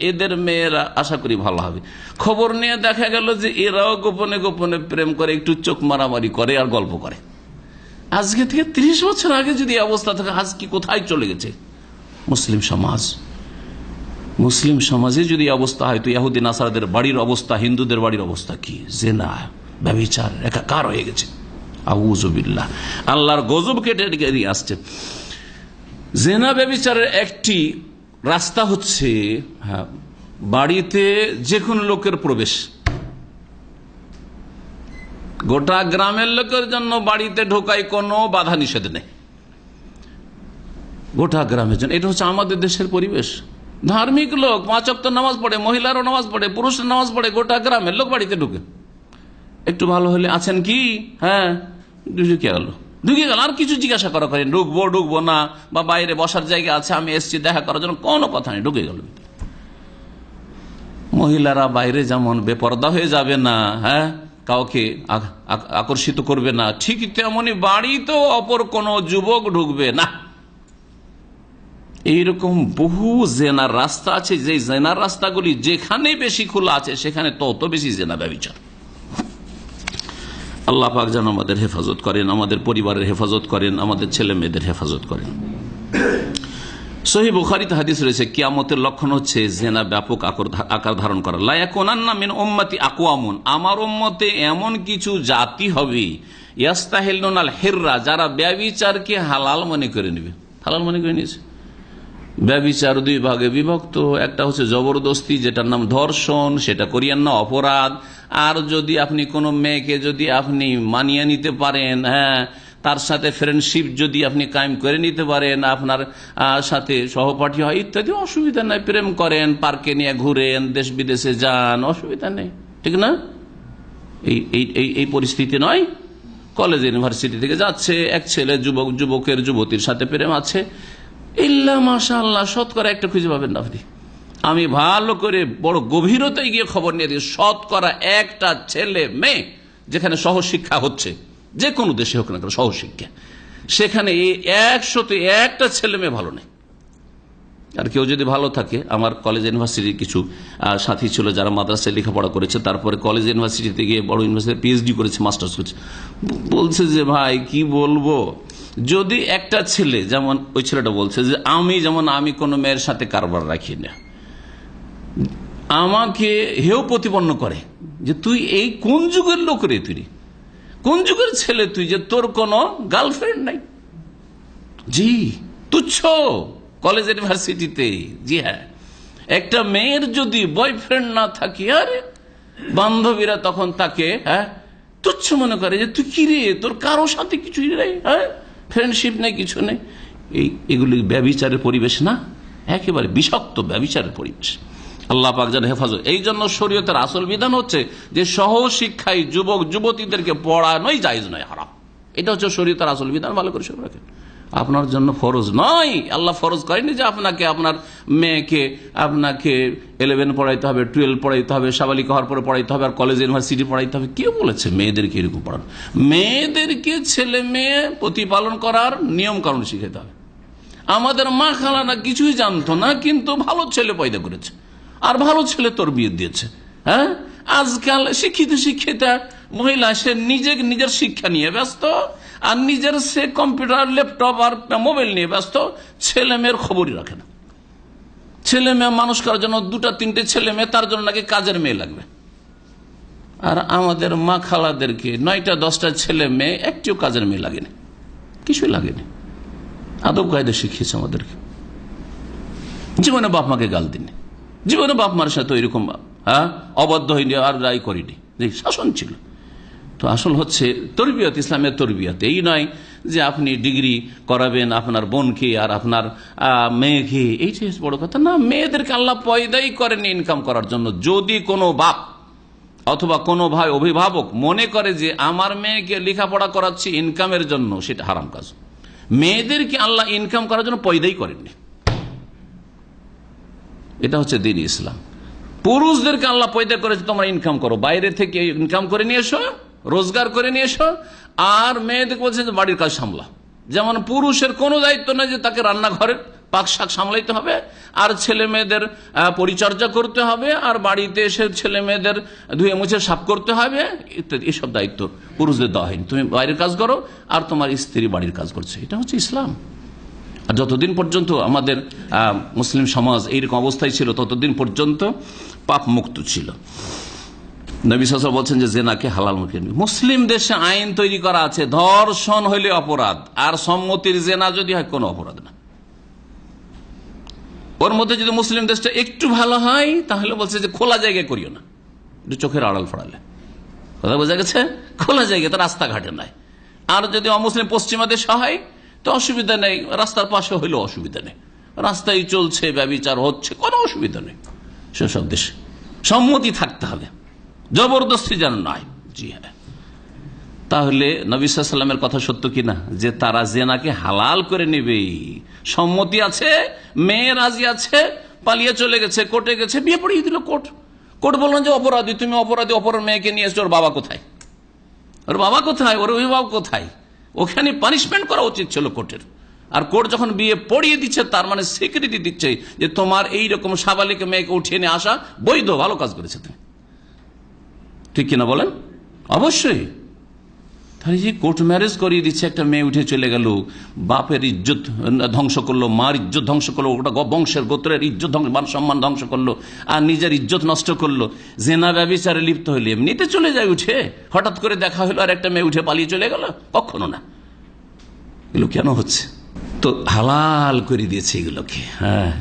এদের মেয়েরা আশা করি ভালো হবে। খবর নিয়ে দেখা গেল যে এরাও গোপনে গোপনে প্রেম করে, একটু চোখ মারামারি করে আর গল্প করে। আজকে থেকে ত্রিশ বছর আগে যদি অবস্থা থাকে, আজ কি কোথায় চলে গেছে? মুসলিম সমাজ। মুসলিম সমাজে যদি অবস্থা হয়, তো ইয়াহুদ্দিন আসারাদের বাড়ির অবস্থা, হিন্দুদের বাড়ির অবস্থা কি? জেনা ব্যবচার একাকার হয়ে গেছে। আউজবিল্লাহ আল্লাহর গজব কেটে আসছে। জেনা ব্যবচারের একটি রাস্তা হচ্ছে হ্যাঁ, বাড়িতে যে কোনো লোকের প্রবেশ। গোটা গ্রামের লোকের জন্য বাড়িতে ঢোকায় কোনো বাধা নিষেধ নেই। গোটা গ্রামের জন্য এটা হচ্ছে আমাদের দেশের পরিবেশ। ধার্মিক লোক পাঁচ নামাজ পড়ে মহিলারও নামাজ পড়ে পুরুষের নামাজ পড়ে গোটা গ্রামের লোক বাড়িতে ঢুকে। একটু ভালো হলে আছেন কি? হ্যাঁ ঢুকে গেল ঢুকে গেল। আর কিছু জিজ্ঞাসা করা করেন, ঢুকবো ঢুকবো না বা বাইরে বসার জায়গা আছে, আমি এসছি, দেখা করার জন্য কোনো কথা নেই। ঢুকে গেল। মহিলারা বাইরে যেমন বেপর্দা হয়ে যাবে না হ্যাঁ? কাউকে আক- আক- আকর্ষিত করবে না। ঠিক তেমনি বাড়িতেও অপর কোনো যুবক ঢুকবে না। এইরকম বহু জেনার রাস্তা আছে। যে জেনার রাস্তাগুলি যেখানে বেশি খোলা আছে, সেখানে তত বেশি জেনা ব্যবচার। আল্লাহ পাক যেন আমাদের হেফাজত করেন, আমাদের পরিবারের হেফাজত করেন, আমাদের ছেলে মেয়েদের হেফাজত করেন। সহি বুখারিতে হাদিস রয়েছে, কিয়ামতের লক্ষণ হচ্ছে জেনা ব্যাপক আকর- ধারণ করা। লায়াকুনান্না মিন উম্মতি আকওয়ামুন। আমার উম্মতে এমন কিছু জাতি হবে, ইয়াস্তাহিলুনাল হিররা, যারা ব্যবিচারকে হালাল মনে করে নেবে। হালাল মনে করে নিয়েছে? ব্যবিচার দুই ভাগে বিভক্ত। একটা হচ্ছে জবরদস্তি, যেটার নাম ধর্ষণ, সেটা করিয়েন না, অপরাধ। আর যদি আপনি কোনো মেয়েকে যদি আপনি মানিয়ে নিতে পারেন হ্যাঁ তার সাথে ফ্রেন্ডশিপ যদি আপনি কায়েম করে নিতে পারেন, আপনার সাথে সহপাঠী হয়, ইত্যাদি, অসুবিধা নাই, প্রেম করেন, পার্কে নিয়ে ঘুরেন, দেশ বিদেশে যান, অসুবিধা নেই, ঠিক না? এই এই পরিস্থিতি নয়। কলেজ, ইউনিভার্সিটি থেকে যাচ্ছে, এক ছেলে যুবক, যুবকের, যুবতীর সাথে প্রেম আছে। ইল্লা মাশা আল্লাহ শতকরা একটা খুঁজে পাবেন না আপনি। আমি ভালো করে বড় গভীরতায় গিয়ে খবর নিয়ে দিই, শতকরা একটা ছেলে মেয়ে যেখানে সহশিক্ষা হচ্ছে, যে কোনো দেশে হোক না কেন সহশিক্ষা, সেখানে এই একশোতে একটা ছেলে মেয়ে ভালো নেই। আর কেউ যদি ভালো থাকে, আমার কলেজ ইউনিভার্সিটির কিছু সাথী ছিল যারা মাদ্রাসায় লেখাপড়া করেছে, তারপরে কলেজ ইউনিভার্সিটিতে গিয়ে বড় ইউনিভার্সিটি পিএইচডি করেছে মাস্টার্স করেছে। বলছে যে, ভাই, কি বলব? যদি একটা ছেলে, যেমন ওই ছেলেটা বলছে যে, আমি যেমন, আমি কোনো মেয়ের সাথে কারবার রাখি না। আমাকে হেও প্রতিপন্ন করে যে, তুই এই কোন যুগের লোক রে তুই? কোন যুগের ছেলে তুই যে তোর কোনো গার্লফ্রেন্ড নাই? জি, তুচ্ছ কলেজ ইউনিভার্সিটিতে। জি হ্যাঁ। একটা মেয়ের যদি বয়ফ্রেন্ড না থাকে, আরে বান্ধবীরা তখন তাকে হ্যাঁ তুচ্ছ মনে করে যে, তুই কি রে? তোর কারও সাথে কিছুই নেই হ্যাঁ? ফ্রেন্ডশিপ নেই, কিছু নেই। এই, এগুলি ব্যবিচারের পরিবেশ না, একেবারে বিষাক্ত ব্যবিচারের পরিবেশ। আল্লাহ পাক যেন হেফাজত এই জন্য শরীয়তের আসল বিধান হচ্ছে যে সহ শিক্ষায় যুবক, যুবতীদেরকে পড়ানোই জায়জ নয়, হারাম। এটা হচ্ছে শরীয়তের আসল বিধান, ভালো করে সব রাখেন। আপনার জন্য ফরজ নয়। আল্লাহ ফরজ করেনি যে আপনাকে, আপনার মেয়েকে, আপনাকে ইলেভেন পড়াইতে হবে টুয়েলভ পড়াইতে হবে, সাবালিক হওয়ার পরে পড়াইতে হবে, আর কলেজ ইউনিভার্সিটি পড়াইতে হবে। কে বলেছে মেয়েদেরকে এরকম পড়ানো। মেয়েদেরকে ছেলে মেয়ে প্রতিপালন করার নিয়ম কারণ শিখাতে হবে। আমাদের মা খালানা কিছুই জানতো না, কিন্তু ভালো ছেলে পয়দা করেছে। আর ভালো ছেলে তোর বিয়ে দিয়েছে। হ্যাঁ? আজকাল শিক্ষিত শিক্ষিতা মহিলা, সে নিজে নিজের শিক্ষা নিয়ে ব্যস্ত। আর নিজের সে কম্পিউটার, ল্যাপটপ আর মোবাইল নিয়ে ব্যস্ত, ছেলে মেয়ের খবরই রাখে না। ছেলে মেয়ে মানুষ করার জন্য দুটা, তিনটে ছেলে মেয়ে, তার জন্য নাকি কাজের মেয়ে লাগবে। আর আমাদের মা খালাদেরকে নয়টা, দশটা ছেলে মেয়ে, একটিও কাজের মেয়ে লাগেনি। কিছুই লাগেনি। আদব কায়দা শিখিয়েছে আমাদেরকে। জীবনে বাপ মাকে গাল দিনে জীবনে বাপ মার সাথে ওইরকম হ্যাঁ অবদ্ধ হয়নি, আর রায় করিনি। শাসন ছিল। তো আসল হচ্ছে তরবিয়ত, ইসলামের তরবিয়ত। এই নয় যে আপনি ডিগ্রি করাবেন আপনার বোনকে আর আপনার মেয়েকে। এই হচ্ছে বড় কথা, না, মেয়েদেরকে আল্লাহ পয়দাই করেন ইনকাম করার জন্য। যদি কোনো বাপ অথবা কোনো ভাই অভিভাবক মনে করে যে আমার মেয়েকে লেখাপড়া করাচ্ছি ইনকামের জন্য, সেটা হারাম কাজ। মেয়েদেরকে আল্লাহ ইনকাম করার জন্য পয়দাই করেননি। এটা হচ্ছে দিন ইসলাম। পুরুষদেরকে আল্লাহ পয়দা করেছে, তোমরা ইনকাম করো। বাইরে থেকে ইনকাম করে নিয়ে এসো। রোজগার করে নিয়ে এসো, আর মেয়েদেরকে বলছে যে বাড়ির কাজ সামলা। যেমন পুরুষের কোনো দায়িত্ব নেই যে তাকে রান্নাঘরের পাক শাক সামলাইতে হবে, আর ছেলে মেয়েদের পরিচর্যা করতে হবে, আর বাড়িতে এসে ছেলে মেয়েদের ধুয়ে মুছে সাফ করতে হবে, ইত্যাদি। এসব দায়িত্ব পুরুষদের দেওয়া হয়নি। তুমি বাইরের কাজ করো, আর তোমার স্ত্রী বাড়ির কাজ করছে। এটা হচ্ছে ইসলাম। আর যতদিন পর্যন্ত আমাদের মুসলিম সমাজ এইরকম অবস্থায় ছিল, ততদিন পর্যন্ত পাপ মুক্ত ছিল। নবী বলছেন যে জেনাকে হালাল মুখে মুসলিম দেশে আইন তৈরি করা আছে, ধর্ষণ হইলে অপরাধ, আর সম্মতির জেনা যদি হয় কোনো অপরাধ না। ওর মধ্যে যদি মুসলিম দেশটা একটু ভালো হয়, তাহলে বলছে যে খোলা জায়গায় করিও না। চোখের আড়াল ফড়ালে। কথা বোঝা গেছে? খোলা জায়গায় রাস্তাঘাটে নাই। আর যদি অমুসলিম পশ্চিমা দেশ হয়, তো অসুবিধা নেই। রাস্তার পাশে হইলেও অসুবিধা নেই। রাস্তায় চলছে, ব্যবচার হচ্ছে, কোনো অসুবিধা নেই। সেসব দেশে সম্মতি থাকতে হবে। জবরদস্তি যেন নয়। জি হ্যাঁ। তাহলে নবিসাল্লামের কথা সত্য কিনা? যে তারা জেনাকে হালাল করে নেবে। সম্মতি আছে, মেয়ে রাজি আছে, পালিয়ে চলে গেছে, কোর্টে গেছে, বিয়ে পড়িয়ে দিল কোর্ট। কোর্ট বললেন যে, অপরাধী, তুমি অপরাধী অপর মেয়েকে নিয়ে এসছো, ওর বাবা কোথায়? ওর বাবা কোথায়? ওর অভিভাবক কোথায়? ওখানে পানিশমেন্ট করা উচিত ছিল কোর্টের। আর কোর্ট যখন বিয়ে পড়িয়ে দিচ্ছে, তার মানে স্বীকৃতি দিচ্ছে যে, তোমার এই রকম সাবালিক মেয়েকে উঠিয়ে নিয়ে আসা বৈধ, ভালো কাজ করেছে তুমি। ঠিক কিনা বলেন? অবশ্যই। তাহলে যে কোর্ট ম্যারেজ করিয়ে দিচ্ছে, একটা মেয়ে উঠে চলে গেল, বাপের ইজ্জত ধ্বংস করল, মার ইজ্জত ধ্বংস করল, ওটা বংশের গোত্রের ইজ্জত মান সম্মান ধ্বংস করল, আর নিজের ইজ্জত নষ্ট করল। জেনা ব্যবচারে লিপ্ত হইলে, এমনিতে চলে যায় উঠে। হঠাৎ করে দেখা হলো আর একটা মেয়ে উঠে পালিয়ে চলে গেল? কখনো না। এগুলো কেন হচ্ছে? তো হালাল করে দিয়েছে এগুলোকে হ্যাঁ।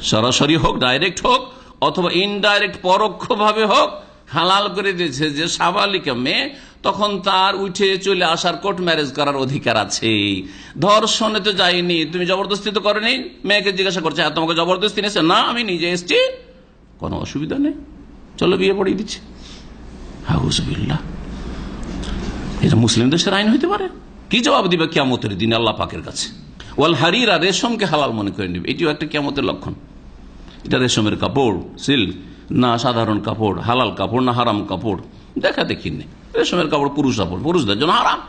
সরাসরি হোক, ডাইরেক্ট হোক, অথবা ইনডাইরেক্ট পরোক্ষ ভাবে হোক হালাল করে দিয়েছে যে সাবালিকা মেয়ে, তখন তার উঠে চলে আসার কোর্ট ম্যারেজ করার অধিকার আছে। ধর্ষণে তো যায়নি, তুমি জবরদস্তি তো করেনি? মেয়েকে জিজ্ঞাসা করছে হ্যাঁ তোমাকে জবরদস্তি নিয়েছে না, আমি নিজে এসছি। কোনো অসুবিধা নেই। চলো বিয়ে পড়িয়ে দিচ্ছি। হাউজবিল্লা এটা মুসলিম দেশের আইন হইতে পারে। কি জবাব দিবে কিয়ামতের দিন আল্লাহ পাকের কাছে? ওয়াল হারিরা রেশমকে হালাল মনে করে নিবে। এটিও একটা কিয়ামতের লক্ষণ। এটা রেশমের কাপড়, সিল্ক। না সাধারণ কাপড়, হালাল কাপড়, না হারাম কাপড়। দেখা দেখি নেই রেশমের কাপড়, পুরুষ কাপড়। পুরুষদের জন্য হারাম।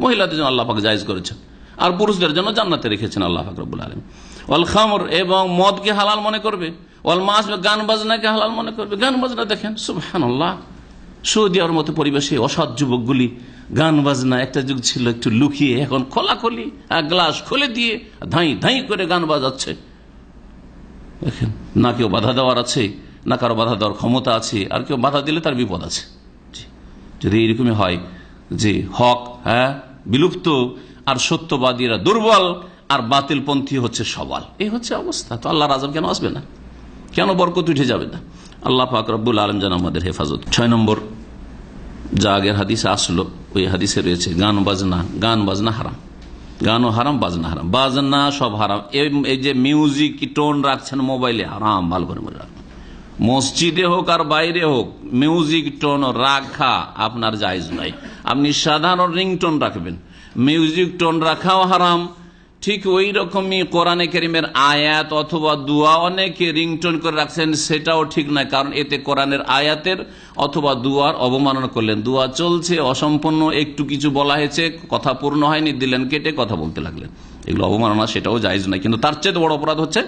মহিলাদের জন্য আল্লাহ পাক জায়জ করেছেন। আর পুরুষদের জন্য জান্নাতে রেখেছেন আল্লাহ ফাকরবুল আলম ওয়াল খামর এবং মদকে হালাল মনে করবে। ওয়াল মাস গান বাজনাকে হালাল মনে করবে। গান বাজনা দেখেন সুবহান আল্লাহ সৌদি আরবের মতো পরিবেশে অসৎ যুবকগুলি গান বাজনা, একটা যুগ ছিল একটু লুকিয়ে, এখন খোলাখলি এক গ্লাস খুলে দিয়ে ধাই ধাই করে গান বাজাচ্ছে। দেখেন না কেউ বাধা দেওয়ার আছে। না কারও বাধা দেওয়ার ক্ষমতা আছে, আর কেউ বাধা দিলে তার বিপদ আছে। যদি এইরকমই হয় যে হক হ্যাঁ বিলুপ্ত আর সত্যবাদীরা দুর্বল আর বাতিলপন্থী হচ্ছে সবাল, এই হচ্ছে অবস্থা। তো আল্লাহ রাজম কেন আসবে না? কেন বরকত উঠে যাবে না? আল্লাহ পাক রব্বুল আলম যেন আমাদের হেফাজত। ছয় নম্বর, যা আগের হাদিসে আসলো, ওই হাদিসে রয়েছে, গান বাজনা গান বাজনা হারাম। গানও হারাম, বাজনা হারাম। বাজনা সব হারাম। এই- যে মিউজিক টোন রাখছেন মোবাইলে, হারাম, ভালো করে মনে মসজিদে হোক আর বাইরে হোক মিউজিক টোন রাখা আপনার জায়জ নাই। আপনি সাধারণ রিংটোন রাখবেন। মিউজিক টোন রাখাও হারাম। ঠিক ওই রকমই কোরআনে করিমের আয়াত অথবা দুয়া অনেকে রিংটোন করে রাখছেন, সেটাও ঠিক নয়, কারণ এতে কোরআনের আয়াতের অথবা দুয়ার অবমাননা করলেন। দুয়া চলছে, অসম্পূর্ণ, একটু কিছু বলা হয়েছে, কথা পূর্ণ হয়নি, দিলেন, কেটে কথা বলতে লাগলেন। এগুলো অবমাননা, সেটাও জায়জ নয়। কিন্তু তার চেয়ে বড় অপরাধ হচ্ছে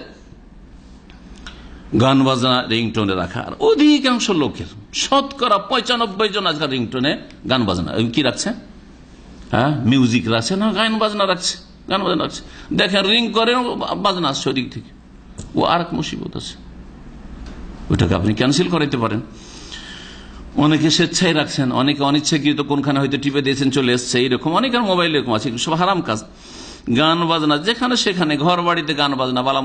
গান বাজনা, রিংটোনে রাখা। আর অধিকাংশ লোকের, শতকরা পঁচানব্বই জন আজকাল রিংটোনে গান বাজনা। কি রাখছে? হ্যাঁ মিউজিক রাখছে না, গান বাজনা রাখছে, গান বাজনা রাখছে। দেখেন, রিং করে, বাজনা আসছে ওদিক থেকে। ও আর এক মুসিবত আছে। ওইটাকে আপনি ক্যান্সেল করাইতে পারেন। অনেকে স্বেচ্ছায় রাখছেন, অনেকে অনিচ্ছাকৃত কোনখানে হয়তো টিপে দিয়েছেন, চলে এসছে, এইরকম। অনেকের মোবাইল এরকম আছে সব হারাম কাজ। গান বাজনা, যেখানে সেখানে ঘর বাড়িতে গান বাজনা, বালা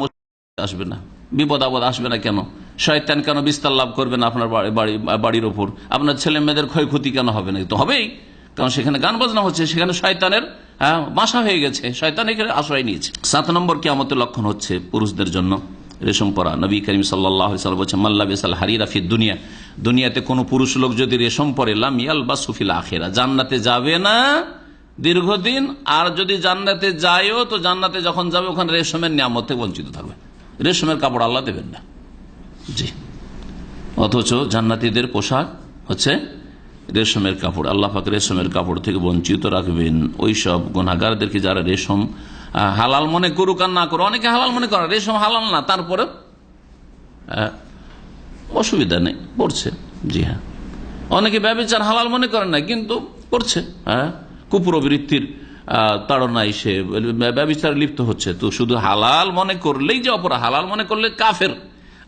আসবে না। বিপদ আপদ আসবে না কেন? শয়তান কেন বিস্তার লাভ করবে না আপনার বাড়ি- বাড়ি- বাড়ির ওপর? আপনার ছেলে মেয়েদের ক্ষয়ক্ষতি কেন হবে না? তো হবেই। কারণ সেখানে গান বাজনা হচ্ছে সেখানে শয়তানের হ্যাঁ, বাসা হয়ে গেছে। শয়তান এখানে আশ্রয় নিয়েছে। সাত নম্বর কেমতের লক্ষণ হচ্ছে পুরুষদের জন্য। রেশম পরা। নবী করিম সাল্লাহ বলছে মাল্লা বেসাল হারিরা দুনিয়া। দুনিয়াতে কোনো পুরুষ লোক যদি রেশম পরে লামিয়াল বা সুফিল আখেরা। জান্নাতে যাবে না দীর্ঘদিন। আর যদি জান্নাতে যায়ও তো জান্নাতে যখন যাবে ওখানে রেশমের নিয়ামত বঞ্চিত থাকবে। রেশমের কাপড় আল্লাহ দেবেন না। জি। অথচ জান্নাতিদের পোশাক হচ্ছে রেশমের কাপড়। আল্লাহ পাক রেশমের কাপড় থেকে বঞ্চিত রাখবেন। ওই সব গুণাগারদেরকে যারা রেশম হালাল মনে করুক আর না করুক, অনেকে হালাল মনে করে, রেশম হালাল না তারপরে অসুবিধা নেই, পড়ছে। জি হ্যাঁ। অনেকে ব্যবচার হালাল মনে করে না, কিন্তু করছে হ্যাঁ। কুপ্রবৃত্তির তাড়নায় সে ব্যবচার লিপ্ত হচ্ছে। তো শুধু হালাল মনে করলেই যে অপরা হালাল মনে করলে কাফের।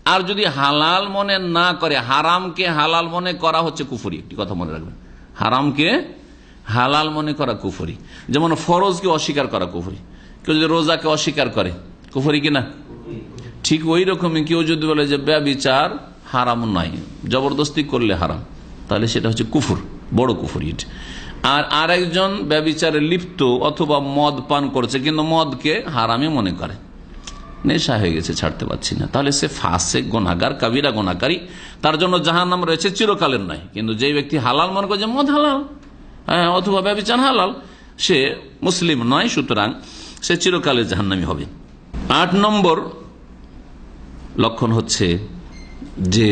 আর যদি হালাল মনে না করে, হারামকে হালাল মনে করা হচ্ছে কুফরি। একটি কথা মনে রাখবেন। হারামকে হালাল মনে করা কুফরি। যেমন ফরজকে অস্বীকার করা কুফরি। কেউ যদি রোজাকে অস্বীকার করে, কুফরি কিনা? ঠিক ওই রকমই কেউ যদি বলে যে ব্যবিচার হারাম নাই জবরদস্তি করলে হারাম। তাহলে সেটা হচ্ছে কুফুর, বড় কুফুর আর আরেকজন ব্যবিচারে লিপ্ত অথবা মদ পান করছে কিন্তু মদকে হারামই মনে করে। নেশা হয়ে গেছে ছাড়তে পারছি না। তাহলে সে ফাঁসে গোনাগার কাবিরা গোনাকারী তার জন্য জাহার নাম রয়েছে চিরকালের নয় কিন্তু যে ব্যক্তি হালাল মনে করে যে মদ হালাল হ্যাঁ, অথবা ব্যবিচার হালাল সে মুসলিম নয় সুতরাং সে চিরকালের জাহান্নামি হবে। আট নম্বর লক্ষণ হচ্ছে যে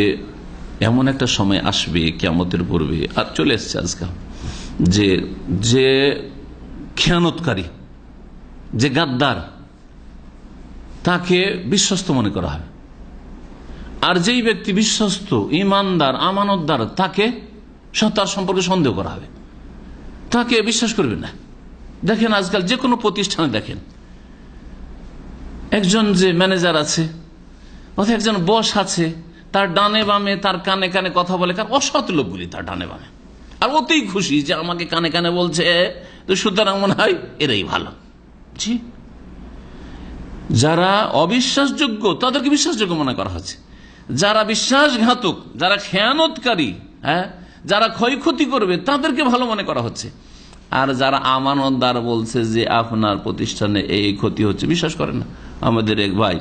এমন একটা সময় আসবে কেমতের পূর্বে। আর চলে এসছে আজকাল যে যে খেয়ানতকারী, যে গাদ্দার, তাকে বিশ্বস্ত মনে করা হবে আর যেই ব্যক্তি বিশ্বস্ত, ইমানদার, আমানতদার, তাকে তার সম্পর্কে সন্দেহ করা হবে। তাকে বিশ্বাস করবে না। দেখেন আজকাল যে কোনো প্রতিষ্ঠানে দেখেন। একজন যে ম্যানেজার আছে, অথবা একজন বস আছে, তার ডানে বামে, তার কানে কানে কথা বলে, কার অসৎ লোকগুলি তার ডানে বামে। আর অতেই খুশি যে আমাকে কানে কানে বলছে, তো সুতরাং মনে হয় এরাই ভালো। জি। যারা অবিশ্বাসযোগ্য, তাদেরকে বিশ্বাসযোগ্য মনে করা হচ্ছে। যারা বিশ্বাসঘাতক, যারা খেয়ানতকারী হ্যাঁ যারা ক্ষয়ক্ষতি করবে, তাদেরকে ভালো মনে করা হচ্ছে। আর যারা আমানতদার বলছে যে আপনার প্রতিষ্ঠানে এই ক্ষতি হচ্ছে, বিশ্বাস করে না। আমাদের এক ভাই,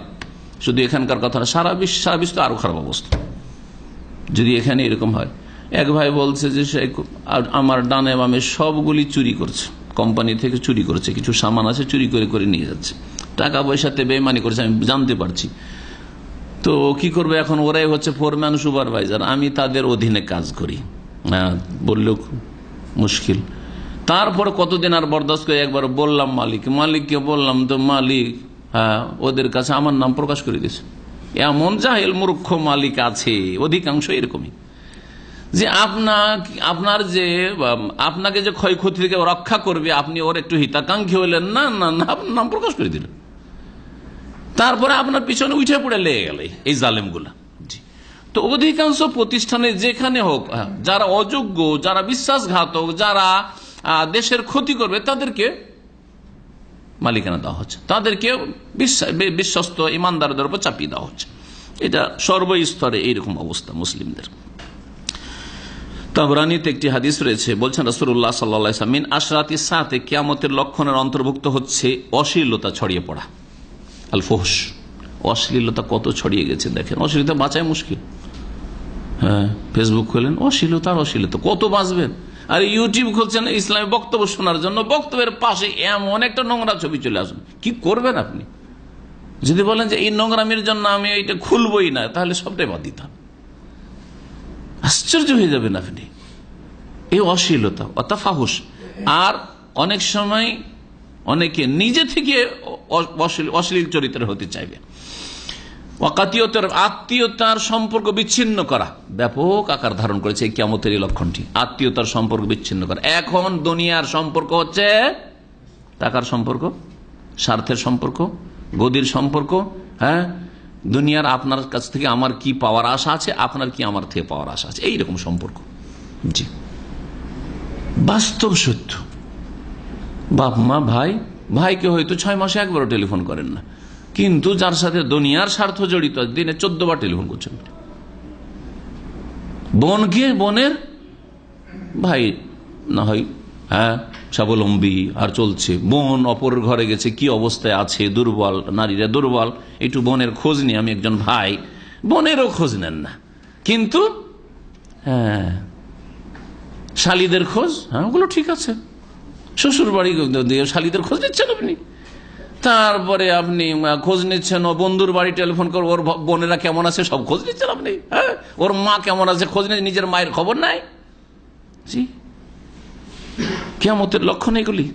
শুধু এখানকার কথা সারা বিশ্ব সারা বিশ্ব আরও খারাপ অবস্থা। যদি এখানে এরকম হয় এক ভাই বলছে যে সে আমার ডানে বামে সবগুলি চুরি করছে। কোম্পানি থেকে চুরি করেছে, কিছু সামান আছে, চুরি করে করে নিয়ে যাচ্ছে। টাকা পয়সাতে বেমানি করছে, আমি জানতে পারছি। তো কি করবে এখন? ওরাই হচ্ছে ফোরম্যান সুপারভাইজার আমি তাদের অধীনে কাজ করি। হ্যাঁ বললেও মুশকিল। তারপরে কতদিন আর বরদাস্ত করে একবার বললাম মালিক। মালিককে বললাম, তো মালিক হ্যাঁ ওদের কাছে আমার নাম প্রকাশ করে দিয়েছে। এমন জাহেল মূর্খ মালিক আছে, অধিকাংশ এরকমই। যে আপনার আপনার যে আপনাকে যে ক্ষয়ক্ষতি থেকে রক্ষা করবে, আপনি ওর একটু হিতাকাঙ্ক্ষী হইলেন না না না আপনার নাম প্রকাশ করে দিলেন। তারপরে আপনার পিছনে উঠে পড়ে লেগে গেল এই জালেমগুলা। তো অধিকাংশ প্রতিষ্ঠানে যেখানে হোক যারা অযোগ্য, যারা বিশ্বাসঘাতক, যারা দেশের ক্ষতি করবে, তাদেরকে মালিকানা দেওয়া হচ্ছে। তাদেরকে বিশ্বাস- বিশ্বস্ত ইমানদারদের উপর চাপিয়ে দেওয়া হচ্ছে। এটা সর্বস্তরে এইরকম অবস্থা মুসলিমদের। তাবরানিতে একটি হাদিস রয়েছে। বলছেন রসুল্লাহ সাল্লা মিন আশরাতি সাথে কিয়ামতের লক্ষণের অন্তর্ভুক্ত হচ্ছে অশ্লীলতা ছড়িয়ে পড়া আল ফোহস অশ্লীলতা কত ছড়িয়ে গেছে দেখেন। অশ্লীলতা বাঁচায় মুশকিল। হ্যাঁ ফেসবুক খুলেন, অশ্লীলতা আর অশ্লীলতা, কত বাঁচবেন? আর ইউটিউব খুলছেন, ইসলামী বক্তব্য শোনার জন্য বক্তব্যের পাশে এমন একটা নোংরা ছবি চলে আসুন কি করবেন আপনি? যদি বলেন যে, এই নোংরামির জন্য আমি এইটা খুলবই না, তাহলে সবটাই বাদ দিতাম আশ্চর্য হয়ে যাবেন আপনি। এই অশ্লীলতা অর্থাৎ ফাহুস আর অনেক সময় অনেকে নিজে থেকে অশ্লীল- চরিত্র হতে চাইবে। অকাতীয়তার, আত্মীয়তার সম্পর্ক বিচ্ছিন্ন করা। ব্যাপক আকার ধারণ করেছে এই কেমতের এই লক্ষণটি। আত্মীয়তার সম্পর্ক বিচ্ছিন্ন করা। এখন দুনিয়ার সম্পর্ক হচ্ছে টাকার সম্পর্ক, স্বার্থের সম্পর্ক, গদির সম্পর্ক হ্যাঁ? দুনিয়ার আপনার কাছ থেকে আমার কি পাওয়ার আশা আছে, আপনার কি আমার থেকে পাওয়ার আশা আছে? এইরকম সম্পর্ক। জি। বাস্তব সত্য। বাপ, মা, ভাই, ভাইকে হয়তো ছয় মাসে একবারও টেলিফোন করেন না। কিন্তু যার সাথে দুনিয়ার স্বার্থ জড়িত, দিনে চোদ্দ বার টেলিফোন করছেন। বোনকে, বোনের ভাই, না হয় হ্যাঁ স্বাবলম্বী আর চলছে। বোন অপর ঘরে গেছে, কি অবস্থায় আছে? দুর্বল, নারীরা দুর্বল। একটু বোনের খোঁজ নিয়ে আমি একজন ভাই। বোনেরও খোঁজ নেন না। কিন্তু হ্যাঁ শালিদের খোঁজ হ্যাঁ ওগুলো ঠিক আছে। শ্বশুর বাড়ি দিয়ে শালিদের খোঁজ নিচ্ছেন আপনি? তারপরে আপনি খোঁজ নিচ্ছেন, ও বন্ধুর বাড়ি টেলিফোন করে ওর বোনেরা কেমন আছে? সব খোঁজ নিচ্ছেন আপনি? হ্যাঁ ওর মা কেমন আছে? খোঁজ নিয়ে নিজের মায়ের খবর নাই? জি কেমতের লক্ষণ এগুলি?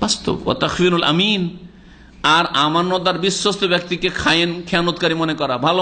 বাস্তব। ও তাকফিরুল আমিন। আর আমানতার বিশ্বস্ত ব্যক্তিকে খায়েন, খেয়ানতকারী মনে করা। ভালো